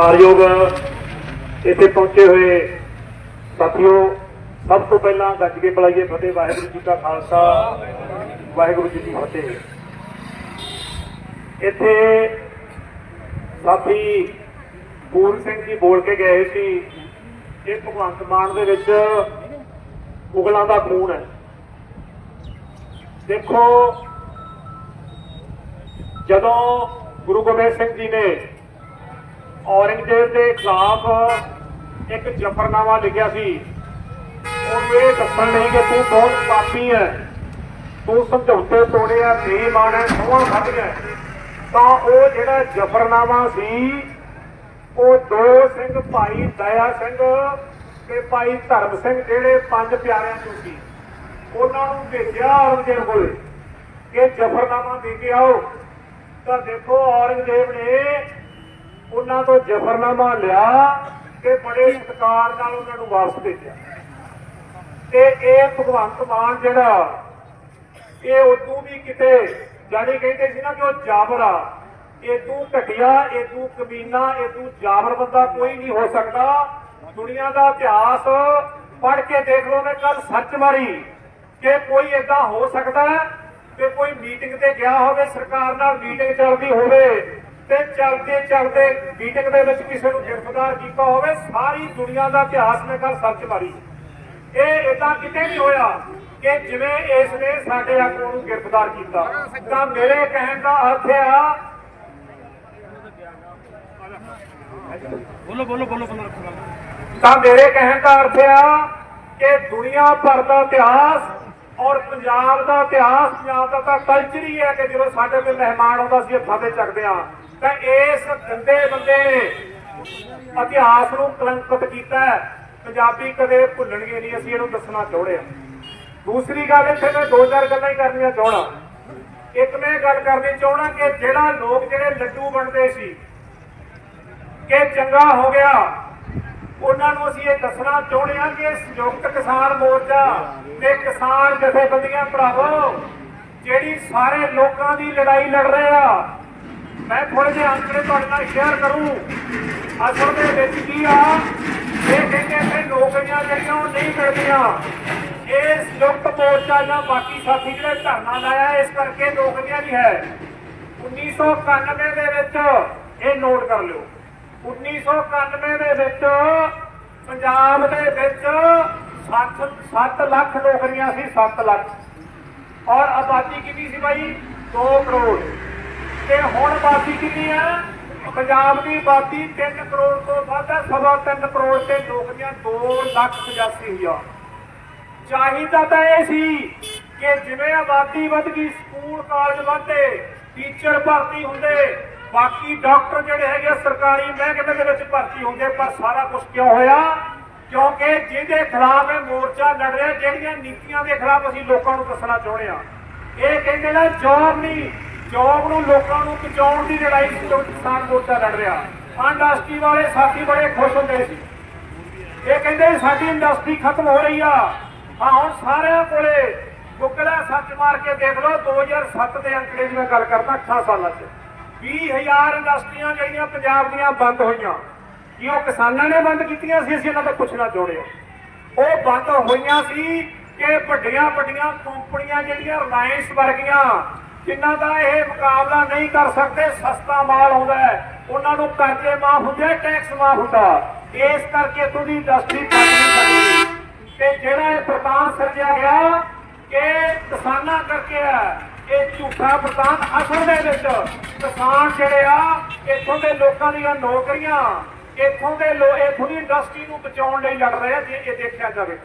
ਕਾਰਯੋਗ ਇੱਥੇ ਪਹੁੰਚੇ ਹੋਏ ਸਾਥੀਓ, ਸਭ ਤੋਂ ਪਹਿਲਾਂ ਗੱਜ ਕੇ ਬੁਲਾਈਏ ਫਤਿਹ, ਵਾਹਿਗੁਰੂ ਜੀ ਕਾ ਖਾਲਸਾ, ਵਾਹਿਗੁਰੂ ਜੀ ਕੀ ਫਤਿਹ। ਇੱਥੇ ਸਾਥੀ ਪੂਰਨ ਸਿੰਘ ਜੀ ਬੋਲ ਕੇ ਗਏ ਸੀ, ਇਹ ਭਗਵੰਤ ਮਾਨ ਦੇ ਵਿੱਚ ਉਗਲਾਂ ਦਾ ਖੂਨ ਹੈ। ਦੇਖੋ, ਜਦੋਂ ਗੁਰੂ ਗੋਬਿੰਦ ਸਿੰਘ ਜੀ ਨੇ ਔਰੰਗਜ਼ੇਬ ਦੇ ਖਿਲਾਫ ਇੱਕ ਜਫਰਨਾਮਾ ਲਿਖਿਆ ਸੀ। ਉਹਨੂੰ ਇਹ ਦੱਸਣ ਲਈ ਕਿ ਤੂੰ ਬਹੁਤ ਪਾਪੀ ਹੈ ਤੂੰ ਸਮਝੌਤੇ ਤੋੜੇ ਆ, ਬੇਈਮਾਨ ਹੈ ਸੋਹਾਂ ਖਾਧੀਆਂ ਤਾਂ ਉਹ ਜਿਹੜਾ ਜਫਰਨਾਮਾ ਸੀ, ਉਹ ਦੋ ਸਿੰਘ, ਭਾਈ ਦਇਆ ਸਿੰਘ ਤੇ ਭਾਈ ਧਰਮ ਸਿੰਘ ਜਿਹੜੇ ਪੰਜ ਪਿਆਰਿਆਂ ਚੋਂ ਸੀ। ਉਹਨਾਂ ਨੂੰ ਭੇਜਿਆ ਔਰੰਗਜ਼ੇਬ ਕੋਲੇ ਕਿ ਜਫਰਨਾਮਾ ਦੇ ਕੇ ਆਓ। ਤਾਂ ਦੇਖੋ ਔਰੰਗਜ਼ੇਬ ਨੇ ਉਹਨਾਂ ਤੋਂ ਜਫਰਨਾਮਾ ਲਿਆ ਤੇ ਬੜੇ ਸਤਿਕਾਰ ਨਾਲ ਉਹਨਾਂ ਨੂੰ ਵਾਪਸ ਭੇਜਿਆ। ਤੇ ਇਹ ਭਗਵੰਤ ਮਾਨ ਜਿਹੜਾ, ਇਹ ਉਦੋਂ ਵੀ ਕਿਤੇ ਜਾਨੀ ਕਹਿੰਦੇ ਸੀ ਨਾ ਕਿ ਉਹ ਜਾਬਰ ਆ। ਇਹ ਘਟਿਆ, ਇਹ ਕਮੀਨਾ, ਇਹ ਜਾਬਰ ਬੰਦਾ ਕੋਈ ਨਹੀਂ ਹੋ ਸਕਦਾ। ਦੁਨੀਆ ਦਾ ਇਤਿਹਾਸ ਪੜ੍ਹ ਕੇ ਦੇਖ ਲਓ ਮੈਂ ਕੱਲ ਸੱਚ ਮਾਰੀ ਕਿ ਕੋਈ ਏਦਾਂ ਹੋ ਸਕਦਾ ਹੈ ਕਿ ਕੋਈ ਮੀਟਿੰਗ ਤੇ ਗਿਆ ਹੋਵੇ, ਸਰਕਾਰ ਨਾਲ ਮੀਟਿੰਗ ਚੱਲਦੀ ਹੋਵੇ। ਤੇ ਚੱਲਦੇ ਚੱਲਦੇ ਮੀਟਿੰਗ ਦੇ ਵਿੱਚ ਕਿਸੇ ਨੂੰ ਗ੍ਰਿਫਤਾਰ ਕੀਤਾ ਹੋਵੇ ਸਾਰੀ ਦੁਨੀਆ ਦਾ ਇਤਿਹਾਸ ਮੈਂ ਕੱਲ ਸਰਚ ਮਾਰੀ। ਇਹ ਇਦਾਂ ਕਿਤੇ ਨਹੀਂ ਹੋਇਆ ਕਿ ਜਿਵੇਂ ਇਸ ਨੇ ਸਾਡੇ ਆਗੂ ਨੂੰ ਗ੍ਰਿਫਤਾਰ ਕੀਤਾ। ਤਾਂ ਮੇਰੇ ਕਹਿਣ ਦਾ ਅਰਥ ਆ ਬੋਲੋ ਬੋਲੋ ਬੋਲੋ ਬੋਲੋ ਤਾਂ ਮੇਰੇ ਕਹਿਣ ਦਾ ਅਰਥ ਆ ਕਿ ਦੁਨੀਆ ਭਰ ਦਾ ਇਤਿਹਾਸ ਔਰ ਪੰਜਾਬ ਦਾ ਇਤਿਹਾਸ ਪੰਜਾਬ ਦਾ ਤਾਂ ਕਲਚਰ ਹੀ ਹੈ ਕਿ ਜਦੋਂ ਸਾਡੇ ਕੋਲ ਮਹਿਮਾਨ ਆਉਂਦਾ ਸੀ ਹੱਥਾਂ ਤੇ ਚੱਕਦੇ ਆ ਤਾਂ ਇਸ ਗੰਦੇ ਬੰਦੇ ਨੇ ਇਤਿਹਾਸ ਨੂੰ ਕਲੰਕਿਤ ਕੀਤਾ ਪੰਜਾਬੀ ਕਦੇ ਭੁੱਲਣਗੇ ਨਹੀਂ, ਅਸੀਂ ਇਹਨੂੰ ਦੱਸਣਾ ਚਾਹੁੰਦੇ ਆ ਦੂਸਰੀ ਗੱਲ, ਇੱਥੇ ਮੈਂ ਦੋ ਚਾਰ ਗੱਲਾਂ ਹੀ ਕਰਨੀਆਂ ਚਾਹਣਾ ਇੱਕ ਮੈਂ ਇਹ ਗੱਲ ਕਰਨੀ ਚਾਹਣਾ ਕਿ ਜਿਹੜਾ ਲੋਕ ਜਿਹੜੇ ਲੱਡੂ ਬਣਦੇ ਸੀ, ਕਿ ਚੰਗਾ ਹੋ ਗਿਆ। ਉਹਨਾਂ ਨੂੰ ਅਸੀਂ ਇਹ ਦੱਸਣਾ ਚਾਹੁੰਦੇ ਹਾਂ ਕਿ ਸੰਯੁਕਤ ਕਿਸਾਨ ਮੋਰਚਾ ਤੇ ਕਿਸਾਨ ਜਥੇਬੰਦੀਆਂ ਭਰਾਵੋ, ਜਿਹੜੀ ਸਾਰੇ ਲੋਕਾਂ ਦੀ ਲੜਾਈ ਲੜ ਰਹੇ ਆ, ਮੈਂ ਥੋੜੇ ਜਿਹੇ ਅੰਕੜੇ ਤੁਹਾਡੇ ਨਾਲ ਸ਼ੇਅਰ ਕਰੂੰ। ਅਸਲ ਦੇ ਵਿੱਚ ਕੀ ਆ, ਇਹ ਕਹਿੰਦੇ ਕਿ ਨੌਕਰੀਆਂ ਜਿਹੜੀਆਂ ਉਹ ਨਹੀਂ ਮਿਲਦੀਆਂ। ਇਹ ਸੰਯੁਕਤ ਮੋਰਚਾ ਜਾਂ ਬਾਕੀ ਸਾਥੀ ਜਿਹੜੇ ਧਰਨਾ ਲਾਇਆ, ਇਸ ਕਰਕੇ ਨੌਕਰੀਆਂ ਨਹੀਂ ਹੈ। 1991 ਦੇ ਵਿੱਚ ਇਹ ਨੋਟ ਕਰ ਲਿਓ। 1991 ਦੇ ਵਿੱਚ ਪੰਜਾਬ ਦੇ ਵਿੱਚ 7 7 ਲੱਖ ਨੌਕਰੀਆਂ ਸੀ 7 ਲੱਖ। ਔਰ ਆਬਾਦੀ ਕਿੰਨੀ ਸੀ ਭਾਈ 2 ਕਰੋੜ। ਤੇ ਹੁਣ ਆਬਾਦੀ ਕਿੰਨੀ ਆ? ਪੰਜਾਬ ਦੀ ਆਬਾਦੀ 3 ਕਰੋੜ ਤੋਂ ਵੱਧ ਹੈ ਸਵਾ 3 ਕਰੋੜ ਤੇ ਨੌਕਰੀਆਂ 2 ਲੱਖ 85 ਹਜ਼ਾਰ। ਚਾਹੀਦਾ ਤਾਂ ਇਹ ਸੀ ਕਿ ਜਿਵੇਂ ਆਬਾਦੀ ਵਧ ਗਈ, ਸਕੂਲ, ਕਾਲਜ ਵਧਦੇ, ਟੀਚਰ ਭਰਤੀ ਹੁੰਦੇ ਬਾਕੀ ਡਾਕਟਰ ਜਿਹੜੇ ਹੈਗੇ ਆ, ਸਰਕਾਰੀ ਮਹਿਕਮੇ ਦੇ ਵਿੱਚ ਭਰਤੀ ਹੁੰਦੇ, ਪਰ ਸਾਰਾ ਕੁਝ ਕਿਉਂ ਹੋਇਆ? ਕਿਉਂਕਿ ਜਿਹਦੇ ਖਿਲਾਫ ਇਹ ਮੋਰਚਾ ਲੜ ਰਿਹਾ, ਜਿਹੜੀਆਂ ਨੀਤੀਆਂ ਦੇ ਖਿਲਾਫ ਅਸੀਂ ਲੋਕਾਂ ਨੂੰ ਦੱਸਣਾ ਚਾਹੁੰਦੇ ਆ ਇਹ ਕਹਿੰਦੇ ਨੇ, ਜੌਬ ਨਹੀਂ, ਜੌਬ ਨੂੰ ਲੋਕਾਂ ਨੂੰ ਬਚਾਉਣ ਦੀ ਲੜਾਈ ਕਿਸਾਨ ਮੋਰਚਾ ਲੜ ਰਿਹਾ। ਇੰਡਸਟਰੀ ਵਾਲੇ ਸਾਥੀ ਬੜੇ ਖੁਸ਼ ਹੁੰਦੇ ਸੀ। ਇਹ ਕਹਿੰਦੇ, ਸਾਡੀ ਇੰਡਸਟਰੀ ਖਤਮ ਹੋ ਰਹੀ ਆ। ਹਾਂ, ਹੁਣ ਸਾਰਿਆਂ ਕੋਲੇ ਗੁੱਗਲਾ ਸੱਚ ਮਾਰ ਕੇ ਦੇਖ ਲਓ 2007 ਦੇ ਅੰਕੜੇ ਦੀ ਮੈਂ ਗੱਲ ਕਰਦਾ 8 ਸਾਲਾਂ 'ਚ। 20000 ਇੰਡਸਟਰੀਆਂ ਜਿਹੜੀਆਂ ਪੰਜਾਬ ਦੀਆਂ ਬੰਦ ਹੋਈਆਂ, ਕੀ ਉਹ ਕਿਸਾਨਾਂ ਨੇ ਬੰਦ ਕੀਤੀਆਂ ਸੀ? ਅਸੀਂ ਇਹਨਾਂ ਤੋਂ ਪੁੱਛਣਾ ਚਾਹੁੰਦੇ ਹਾਂ ਉਹ ਬੰਦ ਹੋਈਆਂ ਸੀ ਕਿ ਵੱਡੀਆਂ ਵੱਡੀਆਂ ਕੰਪਨੀਆਂ ਜਿਹੜੀਆਂ ਰਿਲਾਇੰਸ ਵਰਗੀਆਂ, ਜਿਨ੍ਹਾਂ ਦਾ ਇਹ ਮੁਕਾਬਲਾ ਨਹੀਂ ਕਰ ਸਕਦੇ, ਸਸਤਾ ਮਾਲ ਆਉਂਦਾ ਹੈ, ਉਹਨਾਂ ਨੂੰ ਕਰਜ਼ੇ ਮਾਫ ਹੁੰਦੇ ਟੈਕਸ ਮਾਫ ਹੁੰਦਾ। ਇਸ ਕਰਕੇ ਇਥੋਂ ਇੰਡਸਟਰੀ ਬੰਦ ਨਹੀਂ ਸਕਦੀ ਤੇ ਜਿਹੜਾ ਇਹ ਪ੍ਰਤਾਪ ਸਿਰਜਿਆ ਗਿਆ ਕਿ ਕਿਸਾਨਾਂ ਕਰਕੇ ਆ ਇਹ ਝੂਠਾ ਪ੍ਰਤਾਪ ਅਸਲ ਦੇ ਵਿੱਚ ਕਿਸਾਨ ਜਿਹੜੇ ਆ, ਇੱਥੋਂ ਦੇ ਲੋਕਾਂ ਦੀਆਂ ਨੌਕਰੀਆਂ, ਇੱਥੋਂ ਦੇ ਲੋ, ਇੱਥੋਂ ਦੀ ਇੰਡਸਟਰੀ ਨੂੰ ਬਚਾਉਣ ਲਈ ਲੜ ਰਹੇ ਆ, ਜੇ ਇਹ ਦੇਖਿਆ ਜਾਵੇ।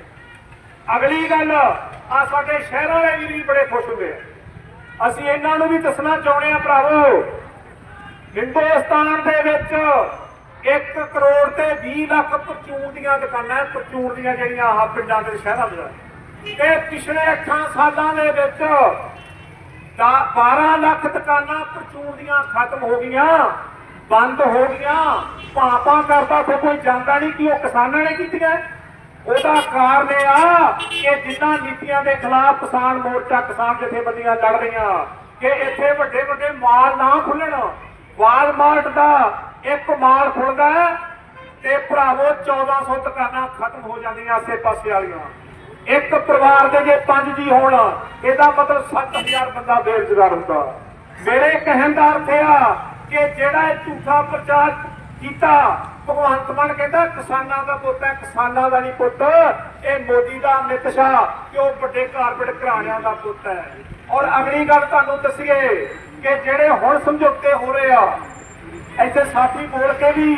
ਅਗਲੀ ਗੱਲ ਆ ਸਾਡੇ ਸ਼ਹਿਰਾਂ ਵਾਲੇ ਵੀ ਬੜੇ ਖੁਸ਼ ਹੁੰਦੇ ਆ। ਅਸੀਂ ਇਹਨਾਂ ਨੂੰ ਵੀ ਦੱਸਣਾ ਚਾਹੁੰਦੇ ਆ ਭਰਾਵੋ, ਹਿੰਦੁਸਤਾਨ ਦੇ ਵਿੱਚ 1 ਕਰੋੜ ਤੇ 20 ਲੱਖ ਪਰਚੂਨ ਦੀਆਂ ਦੁਕਾਨਾਂ, ਪਰਚੂਨ ਦੀਆਂ ਜਿਹੜੀਆਂ ਆਹ ਪਿੰਡਾਂ ਦੇ ਸ਼ਹਿਰਾਂ ਦੇ ਤੇ ਪਿਛਲੇ 8 ਸਾਲਾਂ ਦੇ ਵਿੱਚ 12 ਲੱਖ ਦੁਕਾਨਾਂ ਪਰਚੂਨ ਦੀਆਂ ਖਤਮ ਹੋ ਗਈਆਂ, ਬੰਦ ਹੋ ਗਈਆਂ। ਪਾਪਾ ਕਰਦਾ ਤੇ ਕੋਈ ਜਾਂਦਾ ਨਹੀਂ ਕਿ ਉਹ ਕਿਸਾਨਾਂ ਨੇ ਕੀਤੀਆਂ। ਉਹਦਾ ਕਾਰਨ ਇਹ ਆ ਕਿ ਜਿਨ੍ਹਾਂ ਨੀਤੀਆਂ ਦੇ ਖਿਲਾਫ ਕਿਸਾਨ ਮੋਰਚਾ, ਕਿਸਾਨ ਜਥੇਬੰਦੀਆਂ ਲੜ ਰਹੀਆਂ, ਕਿ ਇੱਥੇ ਵੱਡੇ ਵੱਡੇ ਮਾਲ ਨਾ ਖੁੱਲਣ। ਵਾਲਮਾਰਟ ਦਾ ਇੱਕ ਮਾਲ ਖੁੱਲਦਾ ਤੇ ਭਰਾਵੋ 1400 ਦੁਕਾਨਾਂ ਖਤਮ ਹੋ ਜਾਂਦੀਆਂ ਆਸੇ ਪਾਸੇ ਵਾਲੀਆਂ। ਇੱਕ ਪਰਿਵਾਰ ਦੇ ਜੇ ਪੰਜ ਜੀ ਹੋਣ, ਇਹਦਾ ਮਤਲਬ 7000 ਬੰਦਾ ਬੇਰੁਜ਼ਗਾਰ ਹੁੰਦਾ। ਮੇਰੇ ਕਹਿਣ ਦਾ ਅਰਥ ਇਹ ਆ ਕਿ ਜਿਹੜਾ ਇਹ ਝੂਠਾ ਪ੍ਰਚਾਰ ਕੀਤਾ, ਭਗਵੰਤ ਮਾਨ ਕਹਿੰਦਾ, ਕਿਸਾਨਾਂ ਦਾ ਪੁੱਤ ਹੈ, ਕਿਸਾਨਾਂ ਦਾ ਨਹੀਂ ਪੁੱਤ। ਇਹ ਮੋਦੀ ਦਾ ਅਮਿਤ ਸ਼ਾਹ, ਕਿ ਉਹ ਵੱਡੇ ਕਾਰਪੋਰੇਟ ਘਰਾਣਿਆਂ ਦਾ ਪੁੱਤ ਹੈ। ਔਰ ਅਗਲੀ ਗੱਲ ਤੁਹਾਨੂੰ ਦੱਸੀਏ ਕਿ ਜਿਹੜੇ ਹੁਣ ਸਮਝੌਤੇ ਹੋ ਰਹੇ ਆ, ਇੱਥੇ ਸਾਥੀ ਬੋਲ ਕੇ ਵੀ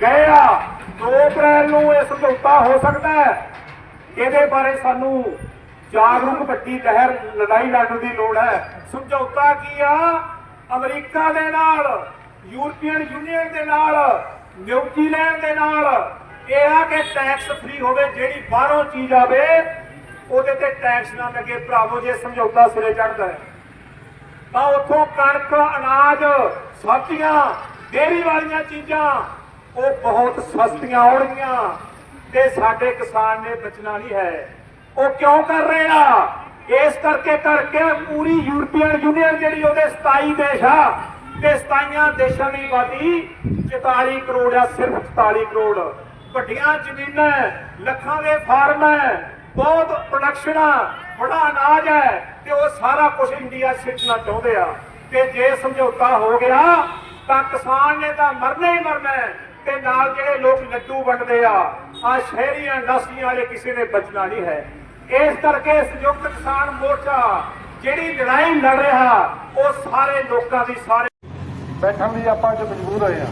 ਗਏ ਆ। 2 ਅਪ੍ਰੈਲ ਨੂੰ ਇਹ ਸਮਝੌਤਾ ਹੋ ਸਕਦਾ ਹੈ। ਇਹਦੇ ਬਾਰੇ ਸਾਨੂੰ ਜਾਗਰੂਕ ਵੱਡੀ ਲਹਿਰ ਲੜਾਈ ਲੜਨ ਦੀ ਲੋੜ ਹੈ। ਸਮਝੌਤਾ ਕੀ ਆ? ਅਮਰੀਕਾ ਦੇ ਨਾਲ, ਯੂਰਪੀਅਨ ਯੂਨੀਅਨ ਦੇ ਨਾਲ, ਨਿਊਜ਼ੀਲੈਂਡ ਦੇ ਨਾਲ। ਇਹ ਆ ਕਿ ਟੈਕਸ ਫ੍ਰੀ ਹੋਵੇ, ਜਿਹੜੀ ਬਾਹਰੋਂ ਚੀਜ਼ ਆਵੇ, ਉਹਦੇ ਤੇ ਟੈਕਸ ਨਾ ਲੱਗੇ। ਭਰਾਵੋ, ਜੇ ਸਮਝੌਤਾ ਸਿਰੇ ਚੜਦਾ ਹੈ। ਤਾਂ ਉੱਥੋਂ ਕਣਕ, ਅਨਾਜ, ਸਬਜ਼ੀਆਂ ਡੇਰੀ ਵਾਲੀਆਂ ਚੀਜ਼ਾਂ, ਉਹ ਬਹੁਤ ਸਸਤੀਆਂ ਹੋਣਗੀਆਂ। ਤੇ ਸਾਡੇ ਕਿਸਾਨ ਨੇ ਬਚਣਾ ਨਹੀਂ ਹੈ। ਉਹ ਕਿਉਂ ਕਰ ਰਹੇ ਆ? ਇਸ ਕਰਕੇ ਕਰਕੇ ਪੂਰੀ ਯੂਰਪੀਅਨ ਯੂਨੀਅਨ ਜਿਹੜੀ ਉਹਦੇ 27 ਦੇਸ਼ ਆ, ਤੇ 27 ਦੇਸ਼ਾਂ ਦੀ ਆਬਾਦੀ 44 ਕਰੋੜ ਆ, ਸਿਰਫ 44 ਕਰੋੜ। ਵੱਡੀਆਂ ਜ਼ਮੀਨਾਂ ਲੱਖਾਂ ਦੇ ਫਾਰਮ ਹੈ, ਬਹੁਤ ਪ੍ਰੋਡਕਸ਼ਨ ਆ, ਬੜਾ ਅਨਾਜ ਹੈ, ਤੇ ਉਹ ਸਾਰਾ ਕੁਝ ਇੰਡੀਆ 'ਚ ਸਿੱਟਣਾ ਚਾਹੁੰਦੇ ਆ। ਤੇ ਜੇ ਸਮਝੌਤਾ ਹੋ ਗਿਆ, ਤਾਂ ਕਿਸਾਨ ਨੇ ਤਾਂ ਮਰਨਾ ਹੀ ਮਰਨਾ ਹੈ। ਤੇ ਨਾਲ ਜਿਹੜੇ ਲੋਕ ਲੱਡੂ ਵੰਡਦੇ ਆ ਆ ਸ਼ਹਿਰੀਆਂ ਇੰਡਸਟਰੀਆਂ ਵਾਲੇ ਕਿਸੇ ਨੇ ਬਚਣਾ ਨਹੀਂ ਹੈ। ਇਸ ਕਰਕੇ ਸੰਯੁਕਤ ਕਿਸਾਨ ਮੋਰਚਾ ਜਿਹੜੀ ਲੜਾਈ ਲੜ ਰਿਹਾ, ਉਹ ਸਾਰੇ ਲੋਕਾਂ ਦੀ ਸਾਰੇ ਬੈਠਣ ਲਈ ਆਪਾਂ ਅੱਜ ਮਜਬੂਰ ਹੋਏ ਆ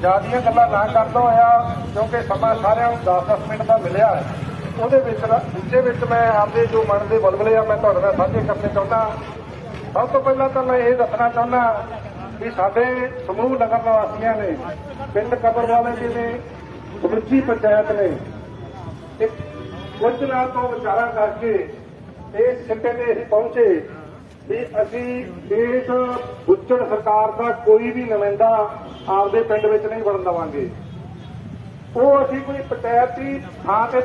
ਜਿਆਦੀਆਂ ਗੱਲਾਂ ਨਾ ਕਰਦਾ ਹੋਇਆ, ਕਿਉਂਕਿ ਸਮਾਂ ਸਾਰਿਆਂ ਨੂੰ 10-10 ਮਿੰਟ ਦਾ ਮਿਲਿਆ ਹੈ। ਉਹਦੇ ਵਿੱਚ ਵਿੱਚੇ ਵਿੱਚ ਮੈਂ ਆਪਦੇ ਜੋ ਮਨ ਦੇ ਬਲਬਲੇ ਆ, ਮੈਂ ਤੁਹਾਡੇ ਨਾਲ ਸਾਂਝੇ ਕਰਨੇ ਚਾਹੁੰਦਾ। ਸਭ ਤੋਂ ਪਹਿਲਾਂ ਤਾਂ ਮੈਂ ਇਹ ਦੱਸਣਾ ਚਾਹੁੰਦਾ ਵੀ ਸਾਡੇ ਸਮੂਹ ਨਗਰ ਨਿਵਾਸੀਆਂ ਨੇ, ਪਿੰਡ ਕਬਰਵਾਲੇ ਜੀ ਨੇ, ਸਮੁੱਚੀ ਪੰਚਾਇਤ ਨੇ, ਇੱਕ ਕੁਝ ਨਾਲ ਤੋਂ ਵਿਚਾਰਾ ਕਰਕੇ ਇਸ ਸਿੱਟੇ ਤੇ ਅਸੀਂ ਪਹੁੰਚੇ ਵੀ ਅਸੀਂ ਇਸ ਬੁੱਚੜ ਸਰਕਾਰ ਦਾ ਕੋਈ ਵੀ ਨੁਮਾਇੰਦਾ ਆਪਦੇ ਪਿੰਡ ਵਿੱਚ ਨਹੀਂ ਵੜਨ ਦੇਵਾਂਗੇ। ਉਹ ਅਸੀਂ ਕੋਈ ਪੰਚਾਇਤੀ ਥਾਂ ਤੇ